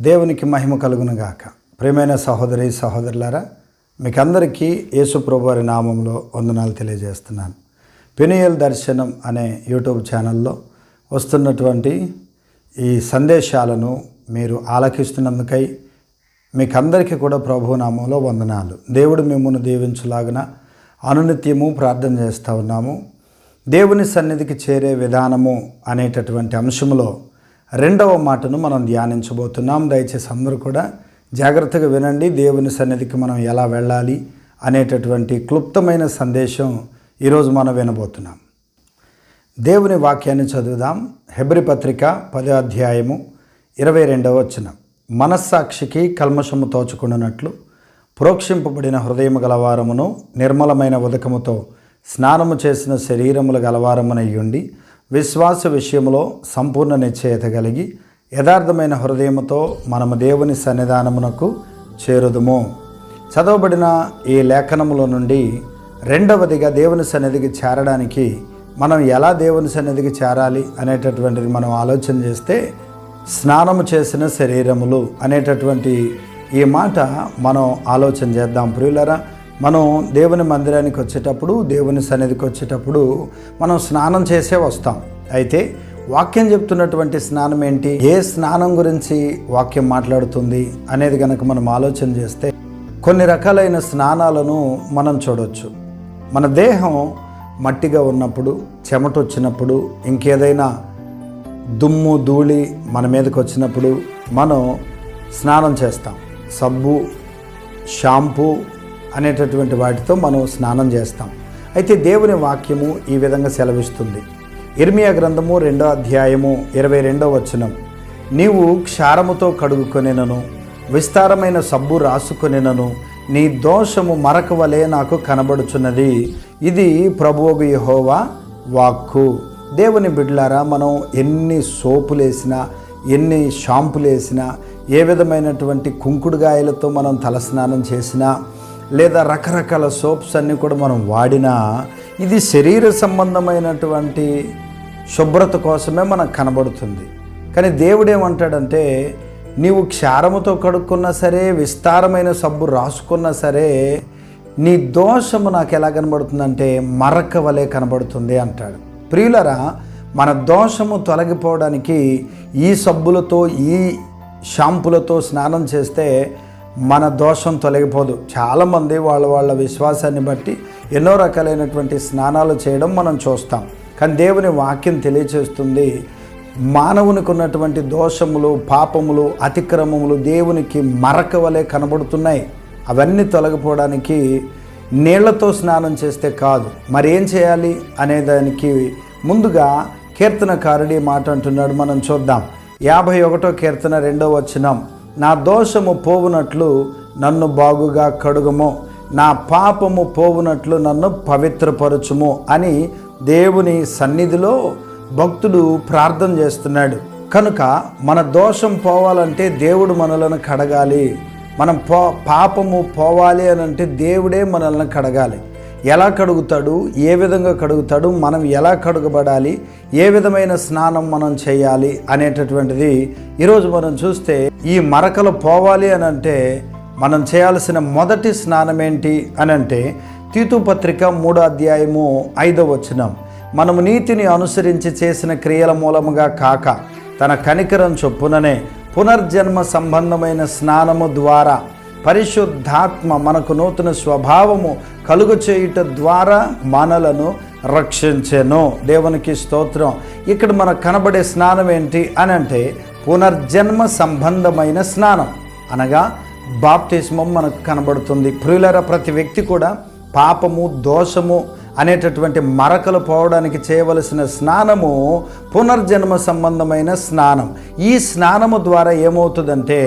దేవునికి మహిమ కలుగునుగాక. ప్రియమైన సహోదరి సహోదరులారా మీకందరికీ యేసు ప్రభు నామంలో వందనాలు తెలియజేస్తున్నాను. పెనియల్ దర్శనం అనే యూట్యూబ్ ఛానల్లో వస్తున్నటువంటి ఈ సందేశాలను మీరు ఆలకిస్తున్నందుకై మీకందరికీ కూడా ప్రభు నామంలో వందనాలు. దేవుడు మిమ్మల్ని దీవించులాగిన అనునిత్యము ప్రార్థన చేస్తూ ఉన్నాము. దేవుని సన్నిధికి చేరే విధానము అనేటటువంటి అంశంలో రెండవ మాటను మనం ధ్యానించబోతున్నాం. దయచేసి అందరూ కూడా జాగ్రత్తగా వినండి. దేవుని సన్నిధికి మనం ఎలా వెళ్ళాలి అనేటటువంటి క్లుప్తమైన సందేశం ఈరోజు మనం వినబోతున్నాం. దేవుని వాక్యాన్ని చదువుదాం. హెబ్రి పత్రిక పదో అధ్యాయము ఇరవై రెండవ వచ్చిన మనస్సాక్షికి కల్మషము తోచుకున్నట్లు ప్రోక్షింపబడిన హృదయము గలవారమును నిర్మలమైన ఉదకముతో స్నానము చేసిన శరీరముల గలవారమునయ్యుండి విశ్వాస విషయంలో సంపూర్ణ నిశ్చయత కలిగి యథార్థమైన హృదయముతో మనము దేవుని సన్నిధానమునకు చేరుదుము. చదవబడిన ఈ లేఖనములో నుండి రెండవదిగా దేవుని సన్నిధికి చేరడానికి మనం ఎలా దేవుని సన్నిధికి చేరాలి అనేటటువంటిది మనం ఆలోచన చేస్తే స్నానము చేసిన శరీరములు అనేటటువంటి ఈ మాట మనం ఆలోచన చేద్దాం. ప్రియులరా మనం దేవుని మందిరానికి వచ్చేటప్పుడు దేవుని సన్నిధికి వచ్చేటప్పుడు మనం స్నానం చేసే వస్తాం. అయితే వాక్యం చెప్తున్నటువంటి స్నానం ఏంటి? ఏ స్నానం గురించి వాక్యం మాట్లాడుతుంది అనేది కనుక మనం ఆలోచన చేస్తే కొన్ని రకాలైన స్నానాలను మనం చూడవచ్చు మన దేహం మట్టిగా ఉన్నప్పుడు చెమట వచ్చినప్పుడు ఇంకేదైనా దుమ్ము ధూళి మన మీదకి వచ్చినప్పుడు మనం స్నానం చేస్తాం. సబ్బు షాంపూ అనేటటువంటి వాటితో మనం స్నానం చేస్తాం. అయితే దేవుని వాక్యము ఈ విధంగా సెలవిస్తుంది. ఇర్మియా గ్రంథము రెండో అధ్యాయము ఇరవై రెండో వచనం. నీవు క్షారముతో కడుగుకొనినను విస్తారమైన సబ్బు రాసుకొనినను నీ దోషము మరక వలె నాకు కనబడుచున్నది. ఇది ప్రభువుగు యహోవా వాక్కు. దేవుని బిడ్లారా మనం ఎన్ని సోపులు వేసినా ఎన్ని షాంపులు వేసినా ఏ విధమైనటువంటి కుంకుడుగాయలతో మనం తలస్నానం చేసినా లేదా రకరకాల సోప్స్ అన్నీ కూడా మనం వాడినా ఇది శరీర సంబంధమైనటువంటి శుభ్రత కోసమే మనకు కనబడుతుంది. కానీ దేవుడు ఏమంటాడంటే నీవు క్షారముతో కడుక్కున్నా సరే విస్తారమైన సబ్బు రాసుకున్నా సరే నీ దోషము నాకు ఎలా కనబడుతుందంటే మరక వలె కనబడుతుంది అంటాడు. ప్రియులరా మన దోషము తొలగిపోవడానికి ఈ సబ్బులతో ఈ షాంపులతో స్నానం చేస్తే మన దోషం తొలగిపోదు. చాలామంది వాళ్ళ వాళ్ళ విశ్వాసాన్ని బట్టి ఎన్నో రకాలైనటువంటి స్నానాలు చేయడం మనం చూస్తాం. కానీ దేవుని వాక్యం తెలియచేస్తుంది మానవునికి ఉన్నటువంటి దోషములు పాపములు అతిక్రమములు దేవునికి మరక వలె కనబడుతున్నాయి. అవన్నీ తొలగిపోవడానికి నీళ్ళతో స్నానం చేస్తే కాదు. మరేం చేయాలి అనే దానికి ముందుగా కీర్తనకారుడి మాట అంటున్నాడు. మనం చూద్దాం. యాభై ఒకటో కీర్తన రెండో వచనం. నా దోషము పోవునట్లు నన్ను బాగుగా కడుగుము. నా పాపము పోవునట్లు నన్ను పవిత్రపరచుము అని దేవుని సన్నిధిలో భక్తుడు ప్రార్థన చేస్తున్నాడు. కనుక మన దోషం పోవాలంటే దేవుడు మనలను కడగాలి. మనం పో పాపము పోవాలి అని అంటే దేవుడే మనల్ని కడగాలి. ఎలా కడుగుతాడు ఏ విధంగా కడుగుతాడు మనం ఎలా కడుగబడాలి ఏ విధమైన స్నానం మనం చేయాలి అనేటటువంటిది ఈరోజు మనం చూస్తే ఈ మరకలు పోవాలి అని అంటే మనం చేయాల్సిన మొదటి స్నానం ఏంటి అని అంటే తీతుపత్రిక మూడో అధ్యాయము ఐదో వచనం. మనము నీతిని అనుసరించి చేసిన క్రియల మూలముగా కాక తన కనికరం చొప్పుననే పునర్జన్మ సంబంధమైన స్నానము ద్వారా పరిశుద్ధాత్మ మనకు నూతన స్వభావము కలుగు చేయుట ద్వారా మనలను రక్షించెను. దేవునికి స్తోత్రం. ఇక్కడ మనకు కనబడే స్నానం ఏంటి అని అంటే పునర్జన్మ సంబంధమైన స్నానం. అనగా బాప్తిస్మం మనకు కనబడుతుంది. ప్రియులర ప్రతి వ్యక్తి కూడా పాపము దోషము అనేటటువంటి మరకలు పోవడానికి చేయవలసిన స్నానము పునర్జన్మ సంబంధమైన స్నానం. ఈ స్నానము ద్వారా ఏమవుతుందంటే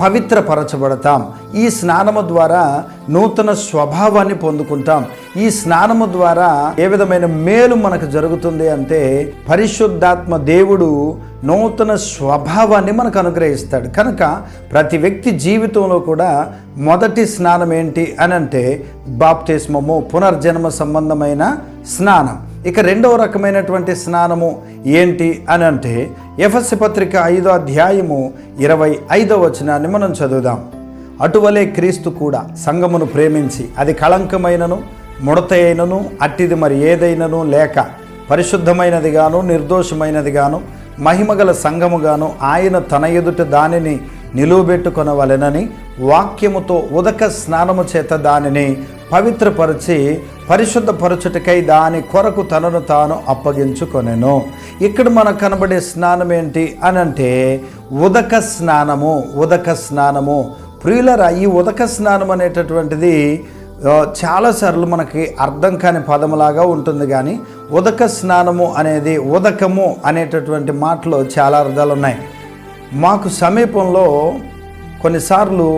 పవిత్రపరచబడతాం. ఈ స్నానము ద్వారా నూతన స్వభావాన్ని పొందుకుంటాం. ఈ స్నానము ద్వారా ఏ విధమైన మేలు మనకు జరుగుతుంది అంటే పరిశుద్ధాత్మ దేవుడు నూతన స్వభావాన్ని మనకు అనుగ్రహిస్తాడు. కనుక ప్రతి వ్యక్తి జీవితంలో కూడా మొదటి స్నానం ఏంటి అని అంటే బాప్తిస్మము పునర్జన్మ సంబంధమైన స్నానం. ఇక రెండవ రకమైనటువంటి స్నానము ఏంటి అని అంటే ఎఫ్ఎస్సి పత్రిక ఐదో అధ్యాయము ఇరవై ఐదో వచనాన్ని మనం చదువుదాం. అటువలే క్రీస్తు కూడా సంఘమును ప్రేమించి అది కళంకమైనను ముడత అయినను అట్టిది మరి ఏదైనను లేక పరిశుద్ధమైనదిగాను నిర్దోషమైనదిగాను మహిమగల సంఘముగాను ఆయన తన ఎదుట దానిని నిలువబెట్టుకొనవలెనని వాక్యముతో ఉదక స్నానము చేత దానిని పవిత్రపరిచి పరిశుద్ధపరచుటకై దాని కొరకు తనను తాను అప్పగించుకొనెను. ఇక్కడ మనకు కనబడే స్నానం ఏంటి అని అంటే ఉదక స్నానము ఉదక స్నానము ప్రియులరా ఈ ఉదక స్నానం అనేటటువంటిది చాలాసార్లు మనకి అర్థం కాని పదములాగా ఉంటుంది కానీ ఉదక స్నానము అనేది ఉదకము అనేటటువంటి మాటలో చాలా అర్థాలు ఉన్నాయి. మాకు సమీపంలో కొన్నిసార్లు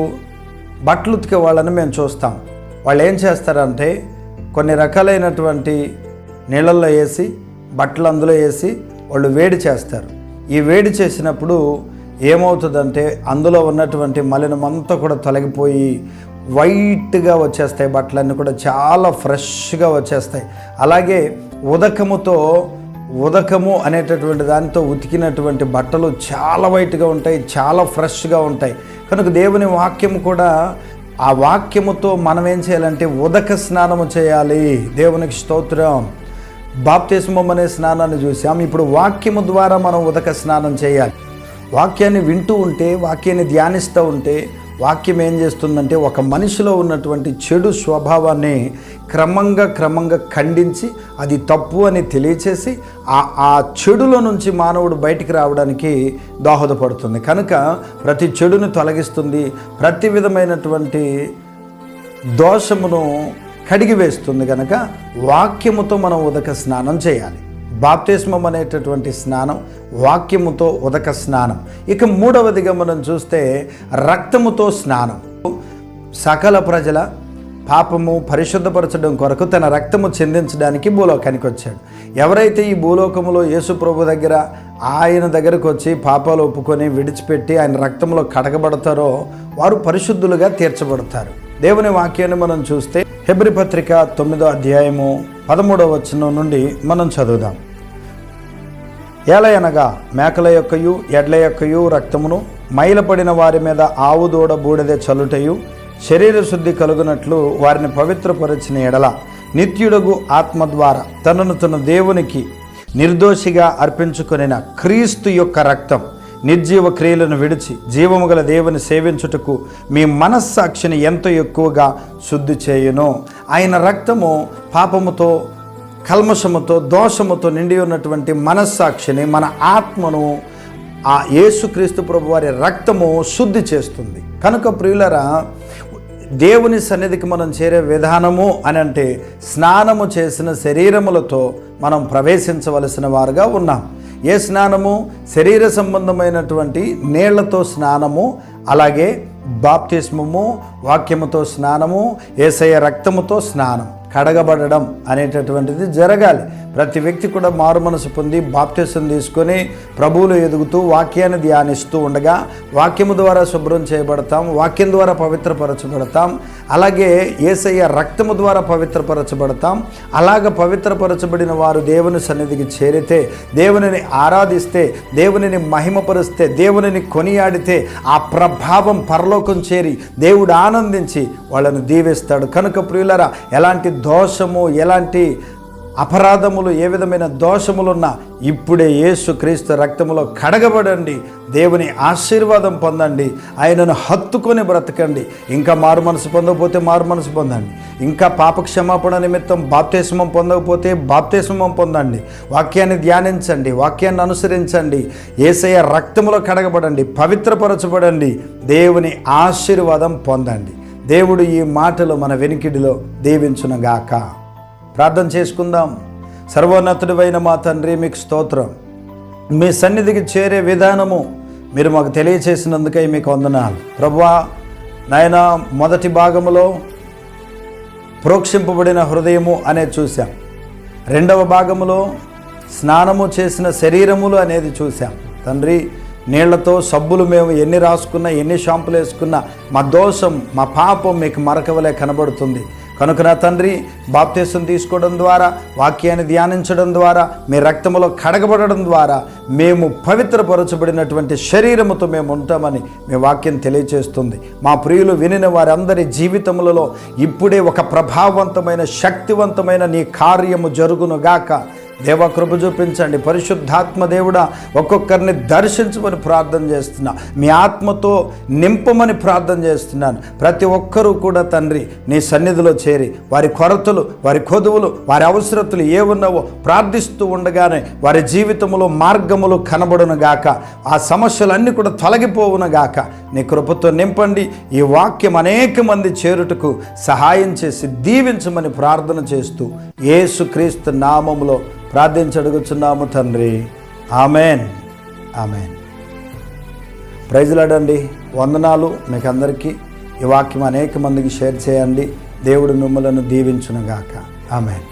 బట్టలు ఉతికే వాళ్ళని మేము చూస్తాం. వాళ్ళు ఏం చేస్తారంటే కొన్ని రకాలైనటువంటి నీళ్ళల్లో వేసి బట్టలు అందులో వేసి వాళ్ళు వేడి చేస్తారు. ఈ వేడి చేసినప్పుడు ఏమవుతుందంటే అందులో ఉన్నటువంటి మలినమంతా కూడా తొలగిపోయి వైట్గా వచ్చేస్తాయి బట్టలన్నీ కూడా చాలా ఫ్రెష్గా వచ్చేస్తాయి. అలాగే ఉదకముతో ఉదకము అనేటటువంటి దానితో ఉతికినటువంటి బట్టలు చాలా వైట్గా ఉంటాయి చాలా ఫ్రెష్గా ఉంటాయి. కనుక దేవుని వాక్యం కూడా ఆ వాక్యముతో మనం ఏం చేయాలంటే ఉదక స్నానము చేయాలి. దేవునికి స్తోత్రం. బాప్తిస్మం అనే స్నానాన్ని చూసాం. ఇప్పుడు వాక్యము ద్వారా మనం ఉదక స్నానం చేయాలి. వాక్యాన్ని వింటూ ఉంటే వాక్యాన్ని ధ్యానిస్తూ ఉంటే వాక్యం ఏం చేస్తుందంటే ఒక మనిషిలో ఉన్నటువంటి చెడు స్వభావాన్ని క్రమంగా క్రమంగా ఖండించి అది తప్పు అని తెలియచేసి ఆ ఆ చెడులో నుంచి మానవుడు బయటికి రావడానికి దోహదపడుతుంది. కనుక ప్రతి చెడుని తొలగిస్తుంది ప్రతి విధమైనటువంటి దోషమును కడిగివేస్తుంది. కనుక వాక్యముతో మనం ఉదక స్నానం చేయాలి. బాప్తిస్మం అనేటటువంటి స్నానం వాక్యముతో ఉదక స్నానం. ఇక మూడవదిగా మనం చూస్తే రక్తముతో స్నానం. సకల ప్రజల పాపము పరిశుద్ధపరచడం కొరకు తన రక్తము చెందించడానికి భూలోకానికి వచ్చాడు. ఎవరైతే ఈ భూలోకములో యేసు ప్రభు దగ్గర ఆయన దగ్గరకు వచ్చి పాపాలు ఒప్పుకొని విడిచిపెట్టి ఆయన రక్తంలో కడగబడతారో వారు పరిశుద్ధులుగా తీర్చబడతారు. దేవుని వాక్యాన్ని మనం చూస్తే హెబ్రి పత్రిక తొమ్మిదో అధ్యాయము పదమూడవ వచనం నుండి మనం చదువుదాం. ఏలయనగా మేకల యొక్కయు ఎడ్ల యొక్కయు రక్తమును మైలపడిన వారి మీద ఆవు దూడ బూడిద చలుటయు శరీర శుద్ధి కలుగునట్లు వారిని పవిత్రపరిచిన ఎడల నిత్యుడగు ఆత్మ ద్వారా తనను తన దేవునికి నిర్దోషిగా అర్పించుకొనిన క్రీస్తు యొక్క రక్తం. నిర్జీవ క్రియలను విడిచి జీవము గల దేవుని సేవించుటకు మీ మనస్సాక్షిని ఎంతో ఎక్కువగా శుద్ధి చేయును. ఆయన రక్తము పాపముతో కల్మషముతో దోషముతో నిండి ఉన్నటువంటి మనస్సాక్షిని మన ఆత్మను ఆ యేసుక్రీస్తు ప్రభు వారి రక్తము శుద్ధి చేస్తుంది. కనుక ప్రియులరా దేవుని సన్నిధికి మనం చేరే విధానము అని అంటే స్నానము చేసిన శరీరములతో మనం ప్రవేశించవలసిన వారుగా ఉన్నాం. ఏ స్నానము? శరీర సంబంధమైనటువంటి నీళ్ళతో స్నానము అలాగే బాప్తిస్మము వాక్యముతో స్నానము ఏసయ రక్తముతో స్నానం కడగబడడం అనేటటువంటిది జరగాలి. ప్రతి వ్యక్తి కూడా మారు మనసు పొంది బాప్తిసం తీసుకొని ప్రభువులు ఎదుగుతూ వాక్యాన్ని ధ్యానిస్తూ ఉండగా వాక్యము ద్వారా శుభ్రం చేయబడతాం వాక్యం ద్వారా పవిత్రపరచబడతాం అలాగే ఏసయ్య రక్తము ద్వారా పవిత్రపరచబడతాం అలాగ పవిత్రపరచబడిన వారు దేవుని సన్నిధికి చేరితే దేవునిని ఆరాధిస్తే దేవునిని మహిమపరిస్తే దేవునిని కొనియాడితే ఆ ప్రభావం పరలోకం చేరి దేవుడు ఆనందించి వాళ్ళను దీవిస్తాడు. కనుక ప్రియులరా ఎలాంటి దోషము ఎలాంటి అపరాధములు ఏ విధమైన దోషములున్నా ఇప్పుడే యేసు క్రీస్తు రక్తములో కడగబడండి దేవుని ఆశీర్వాదం పొందండి ఆయనను హత్తుకొని బ్రతకండి. ఇంకా మారు మనసు పొందకపోతే మారు మనసు పొందండి. ఇంకా పాప క్షమాపణ నిమిత్తం బాప్తేశమం పొందకపోతే బాప్తేశమం పొందండి. వాక్యాన్ని ధ్యానించండి వాక్యాన్ని అనుసరించండి. ఏసయ రక్తములో కడగబడండి పవిత్రపరచబడండి దేవుని ఆశీర్వాదం పొందండి. దేవుడు ఈ మాటలు మన వెనికిడిలో దీవించునగాక. ప్రార్థన చేసుకుందాం. సర్వోన్నతుడివైన మా తండ్రి మీకు స్తోత్రం. మీ సన్నిధికి చేరే విధానము మీరు మాకు తెలియచేసినందుకై మీకు వందనాలు. ప్రభా నాయన మొదటి భాగములో ప్రోక్షింపబడిన హృదయము అనేది చూశాం. రెండవ భాగములో స్నానము చేసిన శరీరములు అనేది చూశాం. తండ్రి నీళ్ళతో సబ్బులు మేము ఎన్ని రాసుకున్నా ఎన్ని షాంపులు వేసుకున్నా మా దోషం మా పాపం మీకు మరకవలే కనబడుతుంది. కనుక నా తండ్రి బాప్తీసం తీసుకోవడం ద్వారా వాక్యాన్ని ధ్యానించడం ద్వారా మీ రక్తములో కడగబడడం ద్వారా మేము పవిత్రపరచబడినటువంటి శరీరముతో మేము ఉంటామని మీ వాక్యం తెలియచేస్తుంది. మా ప్రియులు వినిన వారందరి జీవితములలో ఇప్పుడే ఒక ప్రభావవంతమైన శక్తివంతమైన నీ కార్యము జరుగునుగాక. దేవ కృప చూపించండి. పరిశుద్ధాత్మ దేవుడా ఒక్కొక్కరిని దర్శించమని ప్రార్థన చేస్తున్నా. మీ ఆత్మతో నింపమని ప్రార్థన చేస్తున్నాను. ప్రతి ఒక్కరూ కూడా తండ్రి నీ సన్నిధిలో చేరి వారి కొరతలు వారి కొదువులు వారి అవసరతలు ఏ ఉన్నావో ప్రార్థిస్తూ ఉండగానే వారి జీవితంలో మార్గములు కనబడునుగాక ఆ సమస్యలన్నీ కూడా తొలగిపోవునుగాక నీ కృపతో నింపండి. ఈ వాక్యం అనేక మంది చేరుటకు సహాయం చేసి దీవించమని ప్రార్థన చేస్తూ ఏసుక్రీస్తు నామములో ప్రార్థించడుగుచున్నాము తండ్రి. ఆమెన్. ఆమెన్. ప్రైజులాడండి వందనాలు మీకు అందరికీ ఈ వాక్యం అనేక మందికి షేర్ చేయండి. దేవుడు మిమ్మలను దీవించునుగాక. ఆమెన్.